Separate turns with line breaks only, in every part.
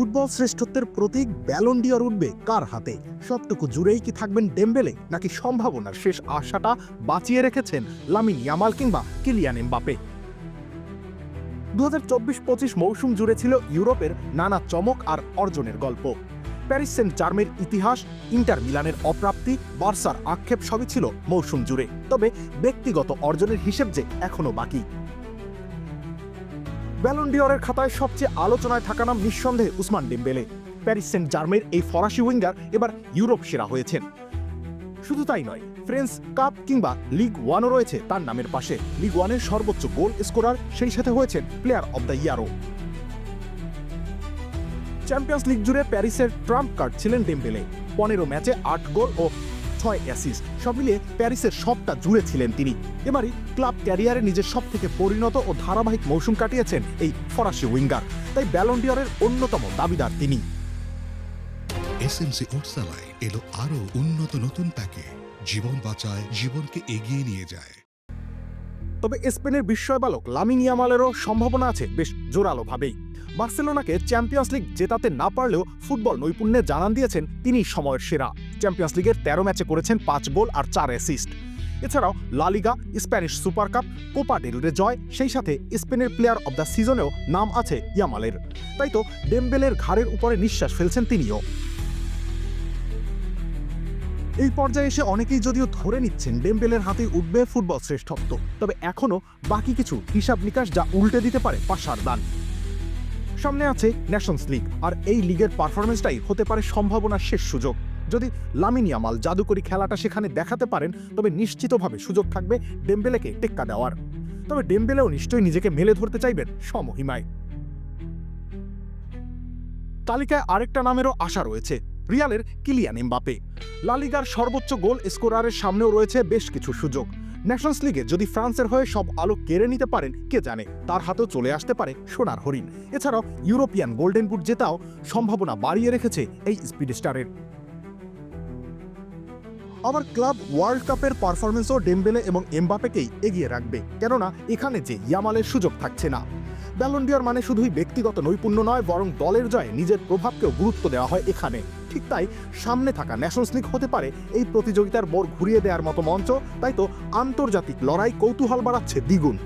Football শ্রেষ্ঠত্বের প্রতীক Ballon d'Or উঠবে কার হাতে? সবটুকু জুড়েই কি থাকবেন ডেম্বেলে নাকি সম্ভাবনার শেষ আশাটা বাঁচিয়ে রেখেছেন লামিন ইয়ামাল কিংবা কিলিয়ান এমবাপে দু হাজার চব্বিশ পঁচিশ মৌসুম জুড়ে ছিল ইউরোপের নানা চমক আর অর্জনের গল্প। প্যারিস সেন্ট জার্মের ইতিহাস, ইন্টার মিলানের অপ্রাপ্তি, বার্সার আক্ষেপ সবই ছিল মৌসুম জুড়ে। তবে ব্যক্তিগত অর্জনের হিসেব যে এখনও বাকি। ব্যালন ডিওরের খাতায় সবচেয়ে আলোচনায় থাকা নাম নিঃসন্দেহে উসমান ডেম্বেলে। প্যারিস সেন্ট জার্মের এই ফরাসি উইঙ্গার এবার ইউরোপ সেরা হয়েছেন। শুধু তাই নয়, ফ্রেন্স কাপ কিংবা লিগ ওয়ানও রয়েছে তার নামের পাশে। লিগ ওয়ানের সর্বোচ্চ গোল স্কোরার সেই সাথে হয়েছেন প্লেয়ার অব দ্য ইয়ারও। চ্যাম্পিয়ন্স লিগ জুড়ে প্যারিসের ট্রাম্প কার্ড ছিলেন ডেম্বেলে। পনেরো ম্যাচে আট গোল ও ছয় অ্যাসিস্ট সব মিলিয়ে প্যারিসের সবটা জুড়ে ছিলেন তিনি। এবারই ক্লাব ক্যারিয়ারে নিজের সব থেকে পরিণত ও ধারাবাহিক মৌসুম কাটিয়েছেন এই ফরাসি উইঙ্গার। তাই ব্যালন্ডিয়রের অন্যতম দাবিদার তিনি।
এসএমসি ওটসালাই এলো আরও উন্নত নতুন প্যাকে জীবন বাঁচায় জীবনকে এগিয়ে নিয়ে যায়।
তবে স্পেনের বিস্ময় বালক লামিন ইয়ামালেরও সম্ভাবনা আছে বেশ জোরালোভাবেই। বার্সেলোনাকে চ্যাম্পিয়ন্স লিগ জেতাতে না পারলেও ফুটবল নৈপুণ্যে জানান দিয়েছেন তিনি সময়ের সেরা। চ্যাম্পিয়ন্স লিগের তেরো ম্যাচে করেছেন পাঁচ গোল আর চার অ্যাসিস্ট। এছাড়াও La Liga Spanish super cup, Copa del Rey জয়, সেই সাথে স্পেনের প্লেয়ার অব দ্য সিজনেও নাম আছে ইয়ামালের। তাই তো ডেম্বেলের ঘাড়ের উপরে নিঃশ্বাস ফেলছেন তিনিও। এই পর্যায়ে এসে অনেকেই যদিও ধরে নিচ্ছেন ডেম্বেলের হাতে উঠবে ফুটবল শ্রেষ্ঠত্ব, তবে এখনও বাকি কিছু হিসাব নিকাশ যা উল্টে দিতে পারে পাশার দান। সামনে আছে ন্যাশনস লিগ আর এই লিগের পারফরমেন্সটাই হতে পারে সম্ভাবনার শেষ সুযোগ। যদি লামিন ইয়ামাল জাদুকরি খেলাটা সেখানে দেখাতে পারেন, তবে নিশ্চিতভাবে সুযোগ থাকবে ডেম্বেলেকে টেক্কা দেওয়ার। তবে ডেম্বেলেও নিশ্চয়ই নিজেকে মেলে ধরতে চাইবেন সমহিমায়। তালিকায় আরেকটা নামেরও আশা রয়েছে, রিয়ালের কিলিয়ান এমবাপে লালিগার সর্বোচ্চ গোল স্কোরারের সামনেও রয়েছে বেশ কিছু সুযোগ। ন্যাশনস লিগে যদি ফ্রান্সের হয়ে সব আলো কেড়ে নিতে পারেন, কে জানে? তার হাতেও চলে আসতে পারে সোনার হরিণ। এছাড়াও ইউরোপিয়ান গোল্ডেন বুট জেতাও সম্ভাবনা বাড়িয়ে রেখেছে এই স্পিড স্টারের আবার ক্লাব ওয়ার্ল্ড কাপের পারফরমেন্সও ডেম্বেলে এবং এমবাপেকেই এগিয়ে রাখবে, কেননা এখানে যে ইয়ামালের সুযোগ থাকছে না। ব্যালন্ডিয়ার মানে শুধুই ব্যক্তিগত নৈপুণ্য নয়, বরং দলের জয়ে নিজের প্রভাবকেও গুরুত্ব দেওয়া হয় এখানে। ঠিক তাই সামনে থাকা ন্যাশনস লিগ হতে পারে। এই প্রতিযোগিতার মোড় ঘুরিয়ে দেওয়ার মতো মঞ্চ। তাই তো আন্তর্জাতিক লড়াই কৌতূহল বাড়াচ্ছে দ্বিগুণ।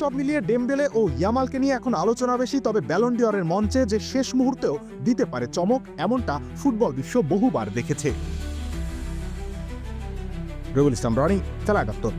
সব মিলিয়ে ডেমবেলে ও ইয়ামালকে নিয়ে এখন আলোচনা বেশি, তবে ব্যালন্ডিয়রের মঞ্চে যে শেষ মুহূর্তেও দিতে পারে চমক, এমনটা ফুটবল বিশ্ব বহুবার দেখেছে। রবুল ইসলাম, রনি খেলা একাত্তর।